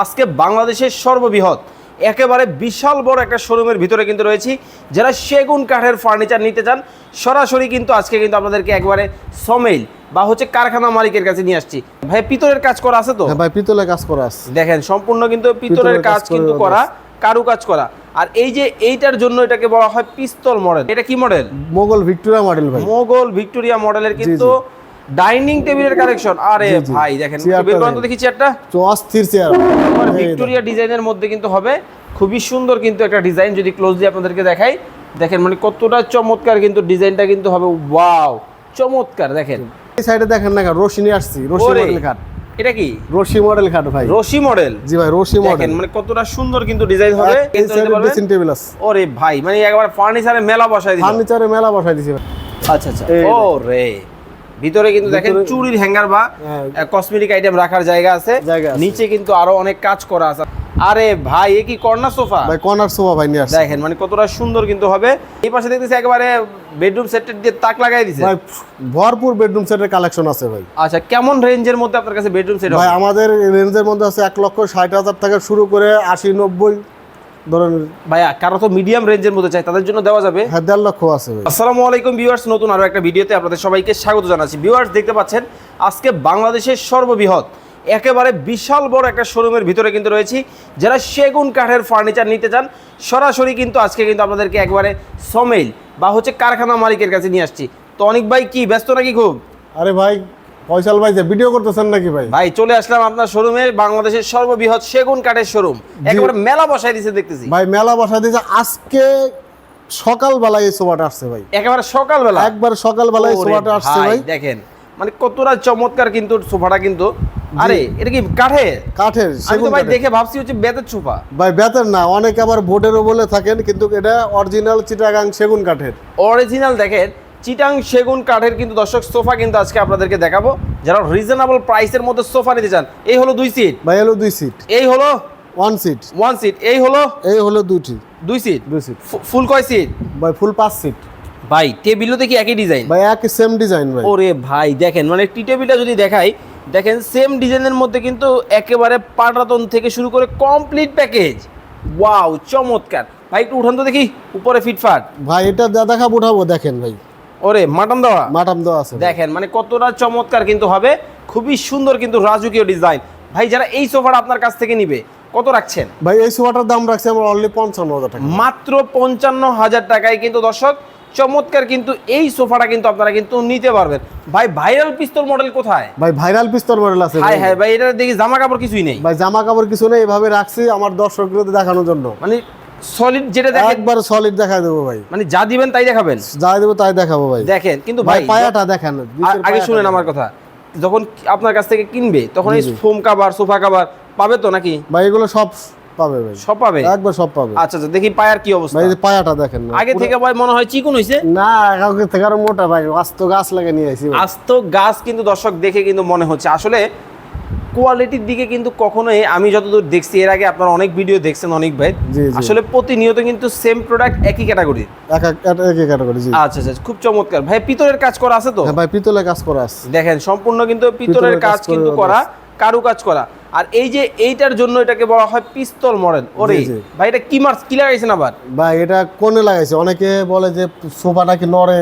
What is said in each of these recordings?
আজকে বাংলাদেশের সর্ববৃহৎ একেবারে বিশাল বড় একটা শোরুমের ভিতরে কিন্তু রয়েছি। যারা সেগুন কাঠের ফার্নিচার নিতে চান সরাসরি কিন্তু আজকে কিন্তু আপনাদেরকে একবারে সমেইল বা হচ্ছে কারখানা মালিকের কাছে নিয়ে আসছি। ভাই পিতলের কাজ করা আছে তো? হ্যাঁ ভাই পিতলের কাজ করা আছে। দেখেন সম্পূর্ণ কিন্তু পিতলের কাজ কিন্তু করা কারু কাজ করা। আর এই যে এইটার জন্য এটাকে বলা হয় পিস্তল মডেল এটা কি মডেল মোগল ভিক্টোরিয়া মডেল ভাই। মোগল ভিক্টোরিয়া মডেলের কিন্তু ডাইনিং টেবিলের কালেকশন। আরে। ভাই দেখেন চেয়ারটা বের করেন তো দেখি চেয়ারটা অস্থির চেয়ার ভিক্টোরিয়া ডিজাইনের মধ্যে কিন্তু হবে। খুবই সুন্দর কিন্তু একটা ডিজাইন যদি ক্লোজলি আপনাদেরকে দেখাই। দেখেন মানে কতটা চমৎকার কিন্তু ডিজাইনটা কিন্তু হবে। ওয়াও চমৎকার দেখেন। এই সাইডে দেখেন না রশি নিয়ে আসছি। রশি মডেল খাট। এটা কি? রশি মডেল খাট ভাই। রশি মডেল জি ভাই রশি মডেল দেখেন মানে কতটা সুন্দর কিন্তু ডিজাইন হবে। এই সাইডে ড্রেসিং টেবিল আছে। ওরে ভাই মানে একবার ফার্নিচারে মেলা বসাই দিল ফার্নিচারে মেলা বসাই ভাই। আচ্ছা আচ্ছা। এই ও রে ভিতরে কিন্তু দেখেন চুরির হ্যাঙ্গার বা হ্যাঁ। কসমেটিক আইটেম রাখার জায়গা আছে। নিচে কিন্তু আরও অনেক কাজ করা আছে। আরে ভাই এ কি কর্নার সোফা? ভাই কর্নার সোফা ভাই নিয়ে দেখেন মানে কতটা সুন্দর কিন্তু হবে। এই পাশে দেখতেছি একেবারে বেডরুম সেটের দিয়ে তাক লাগাই দিছে। ভাই ভরপুর বেডরুম সেটের কালেকশন আছে ভাই। আচ্ছা কেমন রেঞ্জের মধ্যে আপনার কাছে বেডরুম সেট ভাই আমাদের রেঞ্জের মধ্যে আছে এক লক্ষ ষাট হাজার থেকে শুরু করে আশি নব্বই ধরেন ভাইয়া কারও তো মিডিয়াম রেঞ্জের মধ্যে চাই তাদের জন্য দেওয়া যাবে। হ্যাঁ দেড় লক্ষ আছে আসসালামু আলাইকুম ভিউয়ার্স নতুন আরও একটা ভিডিওতে আপনাদের সবাইকে স্বাগত জানাচ্ছি। ভিউয়ার্স দেখতে পাচ্ছেন আজকে বাংলাদেশের সর্ববৃহৎ একেবারে বিশাল বড় একটা শোরুমের ভিতরে কিন্তু রয়েছি। যারা সেগুন কাঠের ফার্নিচার নিতে চান সরাসরি কিন্তু আজকে কিন্তু আপনাদেরকে একবারে সমেইল বা হচ্ছে কারখানা মালিকের কাছে নিয়ে আসছি। তো অনেক ভাই কি ব্যস্ত নাকি খুব? আরে ভাই ফয়সাল ভাই যে ভিডিও করতেছেন নাকি ভাই? ভাই চলে আসলাম আপনার শোরুমে বাংলাদেশের সর্ববৃহৎ সেগুন কাঠের শোরুম। একেবারে মেলা বসাই দিছে দেখতেছি। ভাই মেলা বসা দিয়েছে আজকে সকালবেলায় এই সোফাটা আসছে ভাই। একেবারে সকালবেলা? একবার সকালবেলায় সোফাটা আসছে ভাই দেখেন মানে কতটা চমৎকার কিন্তু সোফাটা কিন্তু। আরে এটা কি কাঠের? কাঠের সেগুন ভাই দেখে ভাবছি হচ্ছে বেতের সোফা। ভাই বেতের না অনেকে আবার বোর্ডেরও বলে থাকেন কিন্তু এটা অরিজিনাল চিটাগাং সেগুন কাঠের। অরিজিনাল দেখেন চিটাং সেগুন কাঠের কিন্তু দর্শক সোফা কিন্তু আজকে আপনাদেরকে দেখাবো। যারা রিজনেবল প্রাইসের মধ্যে সোফা নিতে চান এই হলো দুই সিট ভাই হলো দুই সিট এই হলো ওয়ান সিট ওয়ান সিট এই হলো এই হলো দুটি দুই সিট দুই সিট ফুল কয় সিট ভাই ফুল পাঁচ সিট ভাই টেবিলও দেখি একই ডিজাইন ভাই একই সেম ডিজাইন ভাই। ওরে ভাই দেখেন মানে টি টেবিলটা যদি দেখাই দেখেন সেম ডিজাইনের মধ্যে কিন্তু একেবারে পাটাতন থেকে শুরু করে কমপ্লিট প্যাকেজ ওয়াও চমৎকার। ভাই একটু উঠান তো দেখি উপরে ফিটফাট। ভাই এটা দেখাবো উঠাবো দেখেন ভাই। ওরে মাটন দেওয়া? মাটাম দেওয়া আছে দেখেন মানে কতটা চমৎকার কিন্তু হবে। খুবই সুন্দর কিন্তু রাজকীয় ডিজাইন। ভাই যারা এই সোফাটা আপনার কাছ থেকে নিবে কত রাখছেন? ভাই এই সোফাটার দাম রাখছি আমরা অনলি পঞ্চান্ন হাজার টাকা। মাত্র পঞ্চান্ন হাজার টাকায় কিন্তু দর্শক চমৎকার কিন্তু এই সোফাটা কিন্তু আপনারা কিন্তু নিতে পারবেন। ভাই ভাইরাল পিস্তল মডেল কোথায়? ভাই ভাইরাল পিস্তল মডেল আছে ভাই। হাই ভাই এটা দেখি জামা কাপড় কিছুই নেই। ভাই জামা কাপড় কিছু নেই এভাবে রাখছি আমার দর্শকদের দেখানোর জন্য। মানে সলিড যেটা দেখেন একবার সলিড দেখা দেবো ভাই। মানে যা দিবেন তাই দেখাবেন? যা দেবো তাই দেখাবো ভাই। দেখেন কিন্তু ভাই পায়াটা দেখেন আগে শুনেন আমার কথা। যখন আপনার কাছ থেকে কিনবে তখন এই। ফোম কাভার সোফা কাভার পাবে তো নাকি? ভাই এগুলো সব পাবে ভাই। সব পাবে? একবার সব পাবে। আচ্ছা আচ্ছা দেখি পায়ার কি অবস্থা। ভাই পায়াটা দেখেন। আগে থেকে ভাই মনে হয় চিকুন হইছে? না কাউকে থেকে আরও মোটা ভাই আস্ত গাছ লাগে নিয়ে ভাই। আস্ত গাছ কিন্তু দর্শক দেখে কিন্তু মনে হচ্ছে। আসলে কোয়ালিটির দিকে কিন্তু কখনোই আমি যতদূর দেখছি এর আগে আপনারা অনেক ভিডিও দেখছেন অনেক ভাই। আসলে প্রতিনিয়ত কিন্তু সেম প্রোডাক্ট একই ক্যাটাগরি এক এক এক- একই ক্যাটাগরি আচ্ছা আচ্ছা খুব চমৎকার। ভাই পিতলের কাজ করা আছে তো? হ্যাঁ ভাই পিতলের কাজ করা আছে। দেখেন সম্পূর্ণ কিন্তু পিতলের কাজ কিন্তু করা করা কাজ করা। আর এই যে এইটার জন্য এটাকে বলা হয় পিস্তল মডেল। ওরে। ভাই এটা কি মার্স কি লাগাইছেন আবার? ভাই এটা কোণে লাগাইছে। অনেকে বলে যে সোফাটা কি নড়ে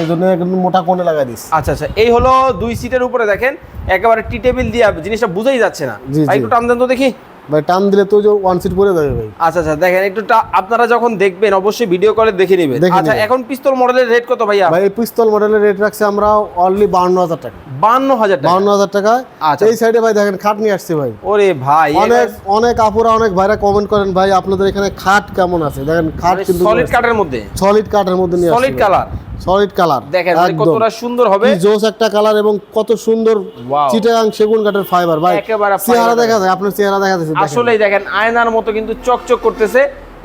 এই জন্য মোটা কোণে লাগাই দিস। আচ্ছা আচ্ছা। এই হলো দুই সিটের উপরে দেখেন একেবারে টি টেবিল দিয়ে জিনিসটা বুঝাই যাচ্ছে না। ভাই একটু টান দেন তো দেখি। ভাই টান দিলে তো যে ওয়ান সিট যাবে ভাই। আচ্ছা আচ্ছা। দেখেন একটু আপনারা যখন দেখবেন অবশ্যই ভিডিও কলে দেখে নেবেন। আচ্ছা এখন পিস্তল মডেলের রেট কত ভাইয়া? ভাই পিস্তল মডেলের রেট রাখছে আমরা অনলি বাউন্ন হাজার টাকা। বান্ন হাজার টাকা। বাউন্ন হাজার টাকা। আচ্ছা। এই সাইডে ভাই দেখেন খাট নিয়ে আসছে ভাই। ওরে ভাই অনেক অনেক আপুরা অনেক ভাইরা কমেন্ট করেন ভাই আপনাদের এখানে খাট কেমন আছে? দেখেন খাট কিন্তু সলিড কাঠের মধ্যে। সলিড কাঠের মধ্যে নিয়ে সলিড কালার সলিড কালার দেখেন মানে কতটা সুন্দর হবে। জোস একটা কালার এবং কত সুন্দর. চিটাগাং সেগুন কাঠের ফাইবার ভাই। একেবারে চেহারা দেখা যায় আপনার চেহারা দেখা যাচ্ছে আসলেই দেখেন আয়নার মতো কিন্তু চকচক করতেছে।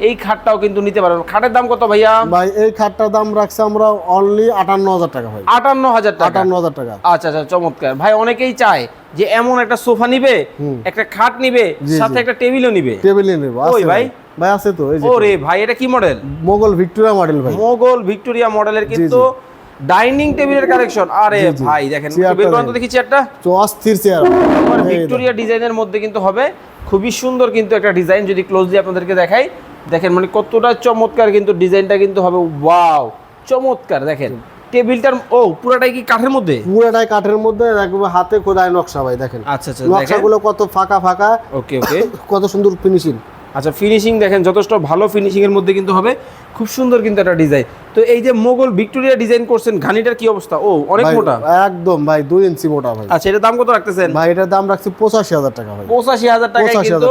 এই খাটটাও কিন্তু নিতে পারবেন। খাটের দাম কত ভাইয়া? ভাই এই খাটটার দাম রাখছে আমরা অনলি আটান্ন হাজার টাকা ভাই। আটান্ন হাজার টাকা। আটান্ন হাজার টাকা। আচ্ছা আচ্ছা চমৎকার। ভাই অনেকেই চায় যে এমন একটা সোফা নিবে একটা খাট নিবে সাথে একটা টেবিলও নিবে। টেবিল নিয়ে নেব। ওই ভাই? ভাই। আছে তো এই যে ওরে ভাই এটা কি মডেল মোগল ভিক্টোরিয়া মডেল ভাই। মোগল ভিক্টোরিয়া মডেলের কিন্তু ডাইনিং টেবিলের কালেকশন আরে। ভাই দেখেন বের করেন তো দেখি চেয়ারটা তো অস্থির চেয়ার ভিক্টোরিয়া ডিজাইনের মধ্যে কিন্তু হবে। খুবই সুন্দর কিন্তু একটা ডিজাইন যদি ক্লোজলি আপনাদেরকে দেখাই। দেখেন মানে কতটা চমৎকার কিন্তু ডিজাইনটা কিন্তু হবে। ওয়াও চমৎকার দেখেন। টেবিলটার ও পুরাটাই কি কাঠের মধ্যে? পুরোটাই কাঠের মধ্যে একদম হাতে খোদায় নকশা ভাই দেখেন। আচ্ছা আচ্ছা নকশাগুলো কত ফাঁকা ফাঁকা। ওকে ওকে। কত সুন্দর ফিনিশিং আচ্ছা ফিনিশিং দেখেন যথেষ্ট ভালো ফিনিশিং এর মধ্যে কিন্তু হবে। খুব সুন্দর কিন্তু একটা ডিজাইন তো এই যে মোগল ভিক্টোরিয়া ডিজাইন করছেন ঘানিটার কি অবস্থা? ও অনেক মোটা। একদম ভাই দুই ইঞ্চি মোটা ভাই। আচ্ছা এটা দাম কত রাখতেছেন? ভাই এটার দাম রাখছি পঁচাশি হাজার টাকা ভাই। পঁচাশি হাজার টাকা 85,000 কিন্তু।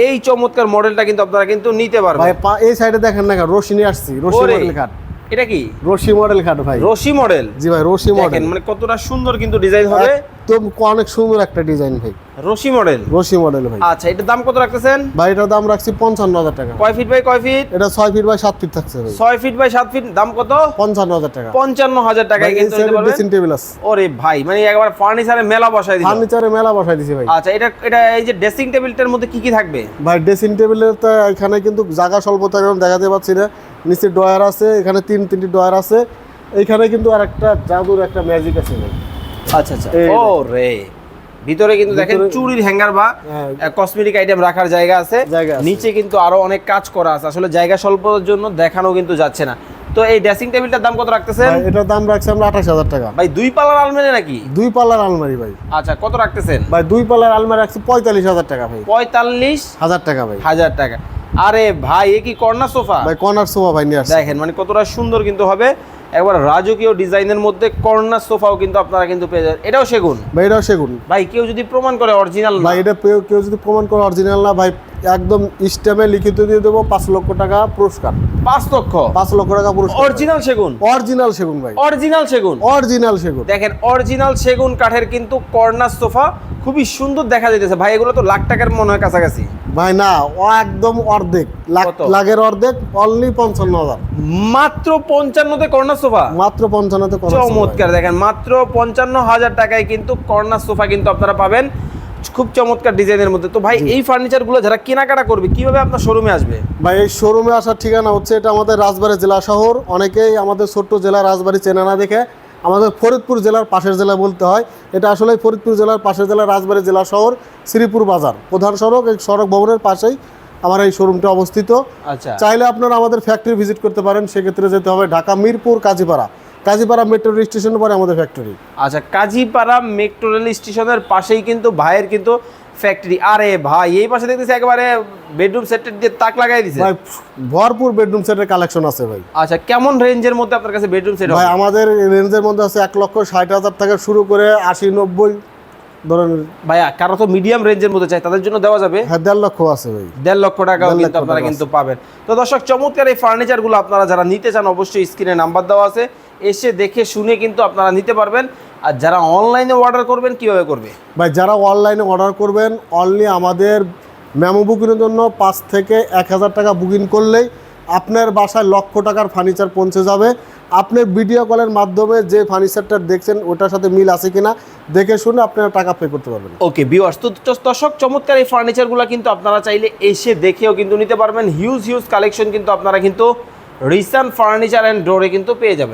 এই চমৎকার মডেলটা কিন্তু আপনারা কিন্তু নিতে পারবেন। পা- এই সাইডে দেখেন না রশি নিয়ে আসছি রশি মডেল খাট। এটা কি? রশি মডেল খাট ভাই। রশি মডেল জি ভাই রশি মডেল মানে কতটা সুন্দর কিন্তু ডিজাইন হবে। একদম অনেক সুন্দর একটা ডিজাইন ভাই। রশি মডেল? রশি মডেল ভাই। আচ্ছা এটার দাম কত রাখতেছেন? ভাই এটার দাম রাখছি পঞ্চান্ন হাজার টাকা। কয় ফিট বাই কয় ফিট এটা ছয় ফিট বাই সাত ফিট থাকছে ভাই। ছয় ফিট বাই সাত ফিট দাম কত? পঞ্চান্ন হাজার টাকা পঞ্চান্ন হাজার কিন্তু পারবেন। ড্রেসিং টেবিল আছে। ওরে ভাই মানে একবার ফার্নিচারে মেলা বসাই দিল। ফার্নিচারে মেলা বসাই দিছি ভাই। আচ্ছা এটা এটা এই যে ড্রেসিং টেবিলটার মধ্যে কি কি থাকবে? ভাই ড্রেসিং টেবিলের তো এখানে কিন্তু জায়গা স্বল্পতা এরকম দেখাতে পাচ্ছি না। নিচে ডয়ার আছে এখানে তিন তিনটি ডয়ার আছে। এইখানে কিন্তু আর একটা জাদুর একটা ম্যাজিক আছে ভাই। আচ্ছা আচ্ছা। ও রে। ভিতরে কিন্তু দেখেন চুরির হ্যাঙ্গার বা হ্যাঁ। কসমেটিক আইটেম রাখার জায়গা আছে। নিচে কিন্তু আরও অনেক কাজ করা আছে। আসলে জায়গা স্বল্পতার জন্য দেখানো কিন্তু যাচ্ছে না। তো এই ড্রেসিং টেবিলটার দাম কত রাখতেছেন? এটার দাম রাখছি আমরা আঠাশ হাজার টাকা। ভাই দুই পাল্লার আলমারি নাকি? দুই পাল্লার আলমারি ভাই। আচ্ছা কত রাখতেছেন? ভাই দুই পাল্লার আলমারি রাখছি পঁয়তাল্লিশ হাজার টাকা ভাই। পঁয়তাল্লিশ হাজার টাকা ভাই। হাজার টাকা। আরে ভাই এ কি কর্নার সোফা? ভাই কর্নার সোফা ভাই নিয়ে দেখেন মানে কতটা সুন্দর কিন্তু হবে। একবার রাজকীয় ডিজাইনের মধ্যে কর্নার সোফাও কিন্তু আপনারা কিন্তু পেয়ে যাবেন। এটাও সেগুন? ভাই এটাও সেগুন। ভাই কেউ যদি প্রমাণ করে অরিজিনাল না। ভাই এটা কেউ যদি প্রমাণ করে অরিজিনাল না ভাই একদম স্ট্যাম্পে লিখিত দিয়ে দেবো পাঁচ লক্ষ টাকা পুরস্কার। পাঁচ লক্ষ? পাঁচ লক্ষ টাকা পুরস্কার। অরিজিনাল সেগুন? অরিজিনাল সেগুন ভাই। অরিজিনাল সেগুন? অরিজিনাল সেগুন। দেখেন অরিজিনাল সেগুন কাঠের কিন্তু কর্নার সোফা খুবই সুন্দর দেখা যাইতেছে। ভাই এগুলো তো লাখ টাকার মনে হয় কাছাকাছি। ভাই না ও একদম অর্ধেক। লাখ লাখের অর্ধেক অনলি পঞ্চান্ন হাজার। মাত্র পঞ্চান্নতে কর্নার সোফা? মাত্র পঞ্চান্নতে। চমৎকার দেখেন মাত্র পঞ্চান্ন হাজার টাকায় কিন্তু কর্নার সোফা কিন্তু আপনারা পাবেন। খুব চমৎকার ডিজাইনের মধ্যে। তো ভাই এই ফার্নিচারগুলো যারা কেনাকাটা করবে কীভাবে আপনার শোরুমে আসবে? ভাই এই শোরুমে আসার ঠিকানা হচ্ছে এটা আমাদের রাজবাড়ী জেলা শহর। অনেকেই আমাদের ছোট্ট জেলা রাজবাড়ী চেনা না দেখে আমাদের ফরিদপুর জেলার পাশের জেলা বলতে হয়। এটা আসলে ফরিদপুর জেলার পাশের জেলা রাজবাড়ী জেলা শহর শ্রীপুর বাজার। প্রধান সড়ক এই সড়ক ভবনের পাশেই আমার এই শোরুমটা অবস্থিত। আচ্ছা। চাইলে আপনারা আমাদের ফ্যাক্টরি ভিজিট করতে পারেন। সেক্ষেত্রে যেতে হবে ঢাকা মিরপুর কাজীপাড়া। কাজীপাড়া মেট্রো রেল স্টেশনের পরে আমাদের ফ্যাক্টরি আচ্ছা কাজীপাড়া মেট্রো রেল স্টেশনের পাশেই কিন্তু ভাইয়ের কিন্তু ফ্যাক্টরি আরে ভাই এই পাশে দেখতেছি একেবারে বেডরুম সেটের দিয়ে তাক লাগাই দিছে। ভাই ভরপুর বেডরুম সেটের কালেকশন আছে ভাই। আচ্ছা কেমন রেঞ্জের মধ্যে আপনার কাছে বেডরুম সেট ভাই আমাদের রেঞ্জের মধ্যে আছে এক লক্ষ ষাট হাজার থেকে শুরু করে আশি নব্বই। ধরেন ভাইয়া কারও তো মিডিয়াম রেঞ্জের মধ্যে চাই তাদের জন্য দেওয়া যাবে? হ্যাঁ দেড় লক্ষ আছে ভাই। দেড় লক্ষ টাকাও কিন্তু আপনারা কিন্তু পাবেন। তো দর্শক চমৎকার এই ফার্নিচারগুলো আপনারা যারা নিতে চান অবশ্যই স্ক্রিনে নাম্বার দেওয়া আছে। এসে দেখে শুনে কিন্তু আপনারা নিতে পারবেন। আর যারা অনলাইনে অর্ডার করবেন কীভাবে করবে? ভাই যারা অনলাইনে অর্ডার করবেন অনলি আমাদের মেমো বুকিংয়ের জন্য পাঁচ থেকে এক হাজার টাকা বুকিং করলেই আপনার বাসায় লক্ষ টাকার ফার্নিচার পৌঁছে যাবে। আপনি ভিডিও কলের মাধ্যমে যে ফার্নিচারটা দেখছেন, ওটার সাথে মিল আছে কিনা, দেখে শুনে আপনারা টাকা পে করতে পারবেন। ওকে বিওয়ার্স তো দর্শক, চমৎকার এই ফার্নিচারগুলো কিন্তু আপনারা চাইলে এসে দেখেও কিন্তু নিতে পারবেন। হিউজ হিউজ কালেকশন কিন্তু আপনারা কিন্তু রিসান ফার্নিচার অ্যান্ড ডোরে কিন্তু পেয়ে যাবেন।